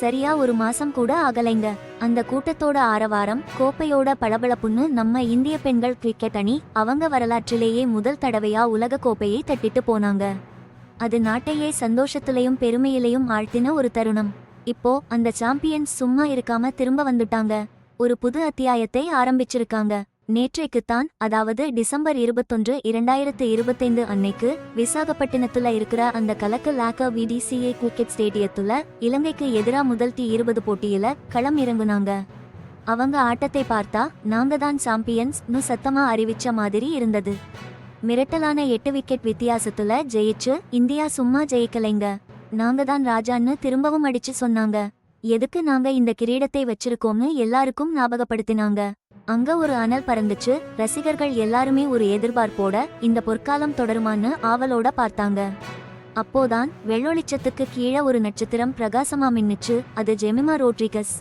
சரியா ஒரு மாசம் கூட ஆகலைங்க. அந்த கூட்டத்தோட ஆரவாரம் கோப்பையோட பளபளப்புன்னு நம்ம இந்திய பெண்கள் கிரிக்கெட் அணி அவங்க வரலாற்றிலேயே முதல் தடவையா உலக கோப்பையை தட்டிட்டு போனாங்க. அது நாட்டையே சந்தோஷத்திலையும் பெருமையிலையும் ஆழ்த்தின ஒரு தருணம். இப்போ அந்த சாம்பியன்ஸ் சும்மா இருக்காம திரும்ப வந்துட்டாங்க. ஒரு புது அத்தியாயத்தை ஆரம்பிச்சிருக்காங்க. நேற்றைக்குத்தான் அதாவது டிசம்பர் இருபத்தொன்று இரண்டாயிரத்து இருபத்தைந்து அன்னைக்கு விசாகப்பட்டினத்துல இருக்கிற அந்த கலக்க லாக்க விடிசிஏ கிரிக்கெட் ஸ்டேடியத்துல இலங்கைக்கு எதிரா முதல் டி இருபது போட்டியில களம் இறங்குனாங்க. அவங்க ஆட்டத்தை பார்த்தா நாங்க தான் சாம்பியன்ஸ்னு சத்தமா அறிவிச்ச மாதிரி இருந்தது. மிரட்டலான எட்டு விக்கெட் வித்தியாசத்துல ஜெயிச்சு இந்தியா சும்மா ஜெயிக்கலைங்க. நாங்க தான் ராஜான்னு திரும்பவும் அடிச்சு சொன்னாங்க. எதுக்கு நாங்க இந்த கிரீடத்தை வச்சிருக்கோம்னு எல்லாருக்கும் ஞாபகப்படுத்தினாங்க. அங்க ஒரு அனல் பறந்துச்சு. ரசிகர்கள் எல்லாருமே ஒரு எதிர்பார்ப்போட இந்த பொற்காலம் தொடருமான்னு ஆவலோட பார்த்தாங்க. அப்போதான் வெள்ளொளிச்சத்துக்கு கீழே ஒரு நட்சத்திரம் பிரகாசமா மின்னுச்சு. அது ஜெமிமா ரோட்ரிகஸ்.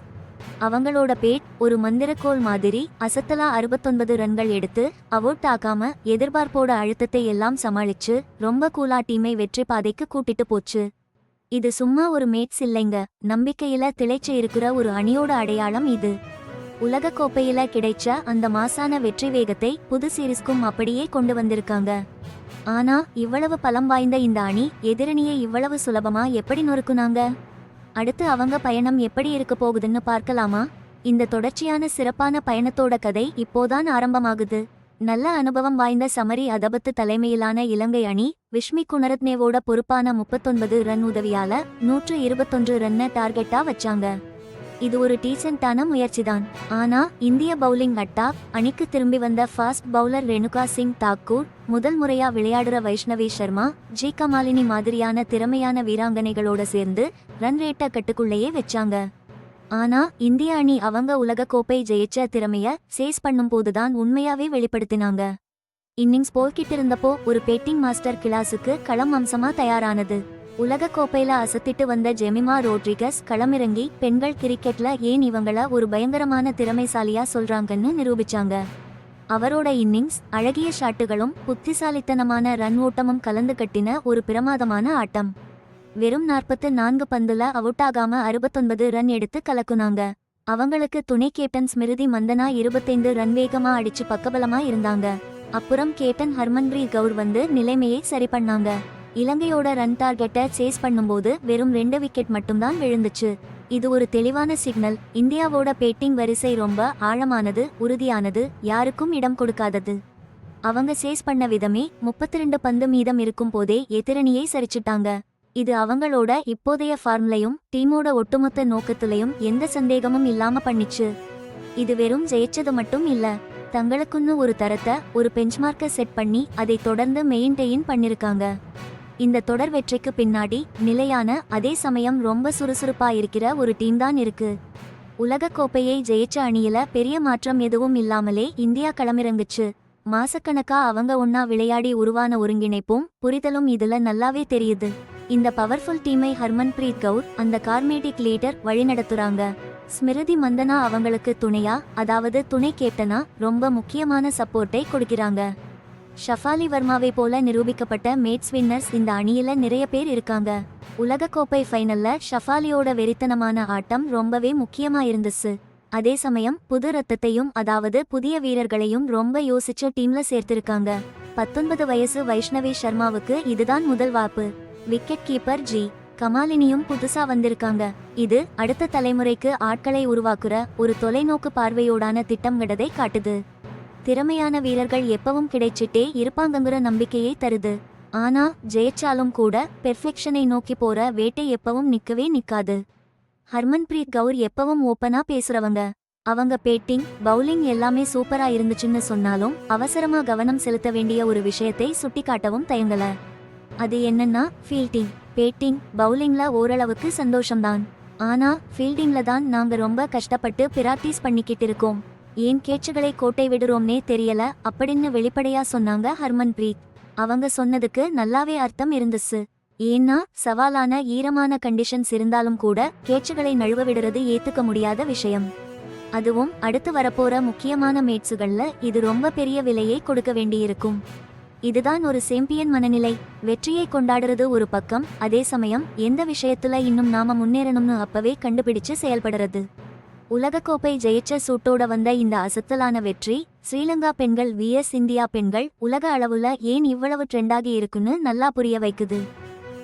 அவங்களோட பேட் ஒரு மந்திரக்கோள் மாதிரி அசத்தலா அறுபத்தொன்பது ரன்கள் எடுத்து அவுட் ஆகாம எதிர்பார்ப்போட அழுத்தத்தை எல்லாம் சமாளிச்சு ரொம்ப கூலா டீமை வெற்றி பாதைக்கு கூட்டிட்டு போச்சு. இது சும்மா ஒரு மேட்ஸ் இல்லைங்க. நம்பிக்கையில திளைச்சு இருக்கிற ஒரு அணியோட அடையாளம் இது. உலக கோப்பையில கிடைச்ச அந்த மாசான வெற்றி வேகத்தை புது சீரிஸ்க்கும் அப்படியே கொண்டு வந்திருக்காங்க. ஆனா இவ்வளவு பலம் வாய்ந்த இந்த அணி எதிரணியை இவ்வளவு சுலபமா எப்படி நொறுக்குனாங்க? அடுத்து அவங்க பயணம் எப்படி இருக்க போகுதுன்னு பார்க்கலாமா? இந்த தொடர்ச்சியான சிறப்பான பயணத்தோட கதை இப்போதான் ஆரம்பமாகுது. நல்ல அனுபவம் வாய்ந்த சமரி அதபத்து தலைமையிலான இலங்கை அணி விஷ்மி குணரத்னேவோட பொறுப்பான முப்பத்தொன்பது ரன் உதவியால நூற்று இருபத்தொன்று ரன்ன டார்கெட்டா வச்சாங்க. இது ஒரு டீசென்டான முயற்சிதான். ஆனா இந்திய பவுலிங் அட்டாக் அணிக்கு திரும்பி வந்த ஃபாஸ்ட் பவுலர் ரேணுகா சிங் தாக்கூர் முதல் முறையா விளையாடுற வைஷ்ணவி சர்மா ஜி கமாலினி மாதிரியான திறமையான வீராங்கனைகளோட சேர்ந்து ரன் ரேட்டை கட்டுக்குள்ளேயே வச்சாங்க. ஆனா இந்திய அணி அவங்க உலகக்கோப்பை கோப்பை ஜெயிச்ச திறமைய சேஸ் பண்ணும்போதுதான் உண்மையாவே வெளிப்படுத்தினாங்க. இன்னிங்ஸ் போய்கிட்டு இருந்தப்போ ஒரு பேட்டிங் மாஸ்டர் கிளாஸுக்கு களம் அம்சமா தயாரானது. உலக கோப்பையில அசத்திட்டு வந்த ஜெமிமா ரோட்ரிகஸ் களமிறங்கி பெண்கள் கிரிக்கெட்ல ஏன் இவங்கள ஒரு பயங்கரமான திறமைசாலியா சொல்றாங்கன்னு நிரூபிச்சாங்க. அவரோட இன்னிங்ஸ் அழகிய ஷாட்டுகளும் புத்திசாலித்தனமான ரன் ஓட்டமும் கலந்து கட்டின ஒரு பிரமாதமான ஆட்டம். வெறும் நாற்பத்து நான்கு பந்துல அவுட் ஆகாம அறுபத்தொன்பது ரன் எடுத்து கலக்குனாங்க. அவங்களுக்கு துணை கேப்டன் ஸ்மிருதி மந்தனா இருபத்தைந்து ரன் வேகமா அடிச்சு பக்கபலமா இருந்தாங்க. அப்புறம் கேப்டன் ஹர்மன்பிரீத் கவுர் வந்து நிலைமையை சரி பண்ணாங்க. இலங்கையோட ரன் டார்கெட்டை சேஸ் பண்ணும்போது வெறும் ரெண்டு விக்கெட் மட்டும்தான் விழுந்துச்சு. இது ஒரு தெளிவான சிக்னல் இந்தியாவோட பேட்டிங் வரிசை ரொம்ப ஆழமானது உறுதியானது யாருக்கும் இடம் கொடுக்காதது. அவங்க சேஸ் பண்ண விதமே முப்பத்தி ரெண்டு பந்து மீதம் இருக்கும் போதே எதிரணியை சரிச்சிட்டாங்க. இது அவங்களோட இப்போதைய ஃபார்ம்லையும் டீமோட ஒட்டுமொத்த நோக்கத்திலையும் எந்த சந்தேகமும் இல்லாம பண்ணிச்சு. இது வெறும் ஜெயிச்சது மட்டும் இல்ல தங்களுக்குன்னு ஒரு தரத்தை ஒரு பெஞ்ச்மார்க்கை செட் பண்ணி அதை தொடர்ந்து மெயின்டெயின் பண்ணிருக்காங்க. இந்த தொடர் வெற்றிக்கு பின்னாடி நிலையான அதே சமயம் ரொம்ப சுறுசுறுப்பா இருக்கிற ஒரு டீம் தான் இருக்கு. உலகக்கோப்பையை ஜெயிச்ச அணியில பெரிய மாற்றம் எதுவும் இல்லாமலே இந்தியா களமிறங்குச்சு. மாசக்கணக்கா அவங்க ஒன்னா விளையாடி உருவான ஒருங்கிணைப்பும் புரிதலும் இதுல நல்லாவே தெரியுது. இந்த பவர்ஃபுல் டீமை ஹர்மன்பிரீத் கவுர் அந்த கார்மேட்டிக் லீடர் வழிநடத்துறாங்க. ஸ்மிருதி மந்தனா அவங்களுக்கு துணையா அதாவது துணை கேப்டனா ரொம்ப முக்கியமான சப்போர்ட்டை கொடுக்கிறாங்க. ஷஃபாலி வர்மாவை போல நிரூபிக்கப்பட்ட மேட்ஸ் வின்னர்ஸ் இந்த அணியில நிறைய பேர் இருக்காங்க. உலகக்கோப்பை ஃபைனல்ல ஷஃபாலியோட வெறித்தனமான ஆட்டம் ரொம்பவே முக்கியமா இருந்துச்சு. அதே சமயம் புது ரத்தத்தையும் அதாவது புதிய வீரர்களையும் ரொம்ப யோசிச்ச டீம்ல சேர்த்திருக்காங்க. பத்தொன்பது வயசு வைஷ்ணவி சர்மாவுக்கு இதுதான் முதல் வாப்பு விக்கெட் கீப்பர் ஜி. கமாலினியும் புதுசா வந்திருக்காங்க. இது அடுத்த தலைமுறைக்கு ஆட்களை உருவாக்குற ஒரு தொலைநோக்கு பார்வையோடான திட்டம்ங்கிறதை காட்டுது. திறமையான வீரர்கள் எப்பவும் கிடைச்சிட்டே இருப்பாங்கங்கிற நம்பிக்கையை தருது. ஆனா ஜெயிச்சாலும் கூட பெர்ஃபெக்ஷனை நோக்கி போற வேட்டை எப்பவும் நிக்கவே நிக்காது. ஹர்மன்பிரீத் கவுர் எப்பவும் ஓப்பனா பேசுறவங்க. அவங்க பேட்டிங் பவுலிங் எல்லாமே சூப்பரா இருந்துச்சுன்னு சொன்னாலும் அவசரமா கவனம் செலுத்த வேண்டிய ஒரு விஷயத்தை சுட்டிக்காட்டவும் தயங்கல. அது என்னன்னா ஃபீல்டிங் பேட்டிங் பவுலிங்ல ஓரளவுக்கு சந்தோஷம்தான். ஆனா ஃபீல்டிங்ல தான் நாங்க ரொம்ப கஷ்டப்பட்டு பிராக்டிஸ் பண்ணிக்கிட்டு இருக்கோம். ஏன் கேட்சுகளை கோட்டை விடுறோம்னே தெரியல? அப்படின்னு வெளிப்படையா சொன்னாங்க ஹர்மன்பிரீத். அவங்க சொன்னதுக்கு நல்லாவே அர்த்தம் இருந்துச்சு. ஏன்னா சவாலான ஈரமான கண்டிஷன்ஸ் இருந்தாலும் கூட கேட்சுகளை நழுவ விடுறது ஏத்துக்க முடியாத விஷயம். அதுவும் அடுத்து வரப்போற முக்கியமான மேட்சுகள்ல இது ரொம்ப பெரிய விலையை கொடுக்க வேண்டியிருக்கும். இதுதான் ஒரு சேம்பியன் மனநிலை. வெற்றியை கொண்டாடுறது ஒரு பக்கம் அதே சமயம் எந்த விஷயத்துல இன்னும் நாம முன்னேறணும்னு அப்பவே கண்டுபிடிச்சு செயல்படுறது. உலகக்கோப்பை ஜெயிச்ச சூட்டோட வந்த இந்த அசத்தலான வெற்றி ஸ்ரீலங்கா பெண்கள் விஎஸ் இந்தியா பெண்கள் உலக அளவுல ஏன் இவ்வளவு ட்ரெண்டாகி இருக்குன்னு நல்லா புரிய வைக்குது.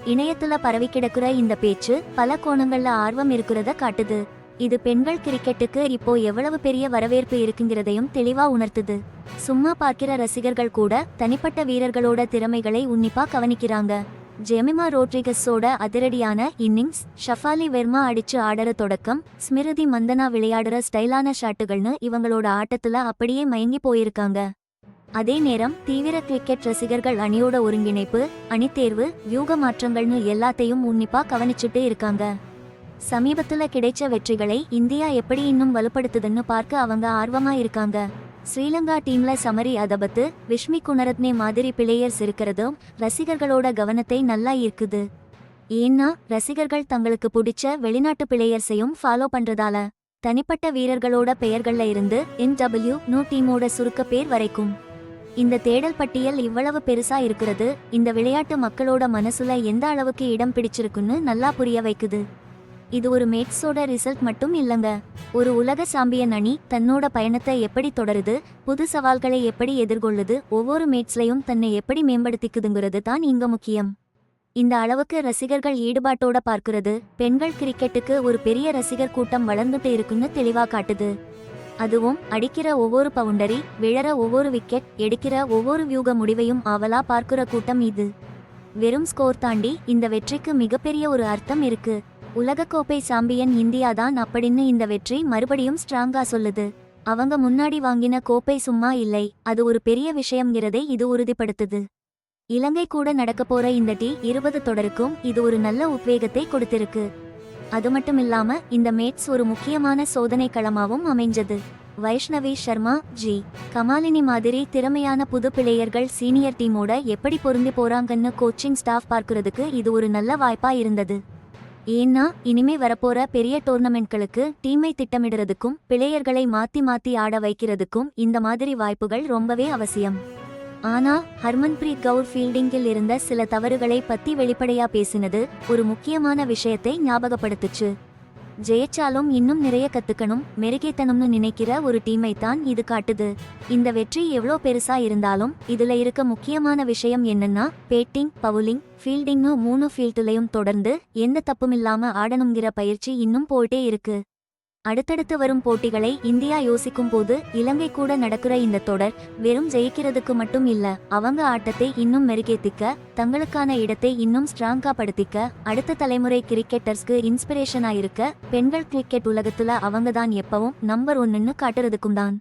இணையத்துல பரவி கிடக்குற இந்த பேச்சு பல கோணங்கள்ல ஆர்வம் இருக்கிறத காட்டுது. இது பெண்கள் கிரிக்கெட்டுக்கு இப்போ எவ்வளவு பெரிய வரவேற்பு இருக்குங்கிறதையும் தெளிவா உணர்த்துது. சும்மா பார்க்கிற ரசிகர்கள் கூட தனிப்பட்ட வீரர்களோட திறமைகளை உன்னிப்பா கவனிக்கிறாங்க. ஜெமிமா ரோட்ரிகஸோட அதிரடியான இன்னிங்ஸ் ஷஃபாலி வெர்மா அடிச்சு ஆடுற தொடக்கம் ஸ்மிருதி மந்தனா விளையாடுற ஸ்டைலான ஷாட்டுகள்னு இவங்களோட ஆட்டத்துல அப்படியே மயங்கி போயிருக்காங்க. அதே நேரம் தீவிர கிரிக்கெட் ரசிகர்கள் அணியோட ஒருங்கிணைப்பு அணித்தேர்வு வியூக மாற்றங்கள்னு எல்லாத்தையும் உன்னிப்பா கவனிச்சுட்டு இருக்காங்க. சமீபத்துல கிடைச்ச வெற்றிகளை இந்தியா எப்படி இன்னும் வலுப்படுத்துதுன்னு பார்க்க அவங்க ஆர்வமா இருக்காங்க. ஸ்ரீலங்கா டீம்ல சமரி அதபத்து விஷ்மி குணரத்னே மாதிரி பிளேயர்ஸ் இருக்கிறதும் ரசிகர்களோட கவனத்தை நல்லா ஈர்க்குது. ஏன்னா ரசிகர்கள் தங்களுக்கு பிடிச்ச வெளிநாட்டு பிளேயர்ஸையும் ஃபாலோ பண்றதால தனிப்பட்ட வீரர்களோட பெயர்கள்ல இருந்து என் டபிள்யூ நூ டீமோட சுருக்க பேர் வரைக்கும். இந்த தேடல் பட்டியல் இவ்வளவு பெருசா இருக்கிறது இந்த விளையாட்டு மக்களோட மனசுல எந்த அளவுக்கு இடம் பிடிச்சிருக்குன்னு நல்லா புரிய வைக்குது. இது ஒரு மேட்ஸோட ரிசல்ட் மட்டும் இல்லைங்க. ஒரு உலக சாம்பியன் அணி தன்னோட பயணத்தை எப்படி தொடருது புது சவால்களை எப்படி எதிர்கொள்ளுது ஒவ்வொரு மேட்ஸ்லயும் தன்னை எப்படி மேம்படுத்திக்குதுங்கிறது தான் இங்க முக்கியம். இந்த அளவுக்கு ரசிகர்கள் ஈடுபாட்டோட பார்க்கிறது பெண்கள் கிரிக்கெட்டுக்கு ஒரு பெரிய ரசிகர் கூட்டம் வளர்ந்துட்டு இருக்குன்னு தெளிவா காட்டுது. அதுவும் அடிக்கிற ஒவ்வொரு பவுண்டரி விழற ஒவ்வொரு விக்கெட் எடுக்கிற ஒவ்வொரு வியூக முடிவையும் ஆவலா பார்க்கிற கூட்டம் இது. வெறும் ஸ்கோர் தாண்டி இந்த வெற்றிக்கு மிகப்பெரிய ஒரு அர்த்தம் இருக்கு. உலகக்கோப்பை சாம்பியன் இந்தியா தான் அப்படின்னு இந்த வெற்றி மறுபடியும் ஸ்ட்ராங்கா சொல்லுது. அவங்க முன்னாடி வாங்கின கோப்பை சும்மா இல்லை அது ஒரு பெரிய விஷயம்ங்கிறதை இது உறுதிப்படுத்துது. இலங்கை கூட நடக்க போற இந்த டி இருபது தொடருக்கும் இது ஒரு நல்ல உத்வேகத்தை கொடுத்திருக்கு. அது மட்டும் இல்லாம இந்த மேட்ஸ் ஒரு முக்கியமான சோதனை களமாவும் அமைஞ்சது. வைஷ்ணவி சர்மா ஜி. கமாலினி மாதிரி திறமையான புது பிளேயர்கள் சீனியர் டீமோட எப்படி பொருந்தி போறாங்கன்னு கோச்சிங் ஸ்டாஃப் பார்க்கறதுக்கு இது ஒரு நல்ல வாய்ப்பா இருந்தது. ஏன்னா இனிமே வரப்போற பெரிய டோர்னமெண்ட்களுக்கு டீமை திட்டமிடுறதுக்கும் பிளேயர்களை மாத்தி மாத்தி ஆட வைக்கிறதுக்கும் இந்த மாதிரி வாய்ப்புகள் ரொம்பவே அவசியம். ஆனா ஹர்மன்பிரீத் கவுர் ஃபீல்டிங்கில் இருந்த சில தவறுகளை பத்தி வெளிப்படையா பேசினது ஒரு முக்கியமான விஷயத்தை ஞாபகப்படுத்துச்சு. ஜெயிச்சாலும் இன்னும் நிறைய கத்துக்கணும் மெருகேத்தணும்னு நினைக்கிற ஒரு டீமை தான் இது காட்டுது. இந்த வெற்றி எவ்வளோ பெருசா இருந்தாலும் இதுல இருக்க முக்கியமான விஷயம் என்னன்னா பேட்டிங் பவுலிங் ஃபீல்டிங்னு மூணு ஃபீல்டுலையும் தொடர்ந்து எந்த தப்புமில்லாம ஆடணுங்கிற பயிற்சி இன்னும் போயிட்டே இருக்கு. அடுத்தடுத்து வரும் போட்டிகளை இந்தியா யோசிக்கும் போது இலங்கை கூட நடக்கிற இந்த தொடர் வெறும் ஜெயிக்கிறதுக்கு மட்டும் இல்ல அவங்க ஆட்டத்தை இன்னும் மெருகேத்திக்க தங்களுக்கான இடத்தை இன்னும் ஸ்ட்ராங்கா படுத்திக்க அடுத்த தலைமுறை கிரிக்கெட்டர்ஸ்க்கு இன்ஸ்பிரேஷனா இருக்க பெண்கள் கிரிக்கெட் உலகத்துல அவங்க தான் எப்பவும் நம்பர் ஒன்னுன்னு காட்டுறதுக்கும் தான்.